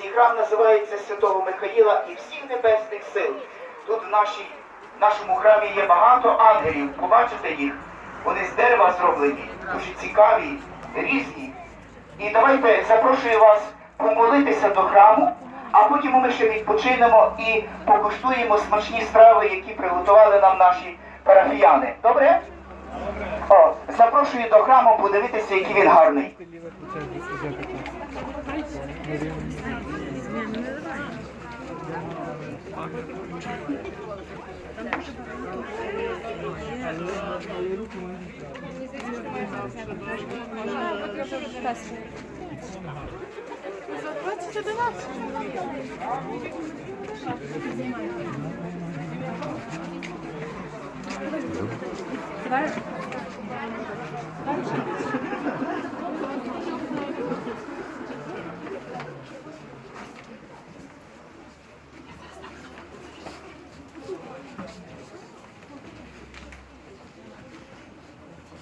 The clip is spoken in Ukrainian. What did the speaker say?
Цей храм називається Святого Михаїла і всіх небесних сил. Тут в, нашій, нашому храмі є багато ангелів. Побачите їх? Вони з дерева зроблені, дуже цікаві, різні. І давайте запрошую вас помолитися до храму, а потім ми ще відпочинемо і покуштуємо смачні страви, які приготували нам наші парафіяни. Добре? О, запрошую до храму подивитися, який він гарний. За Thank you.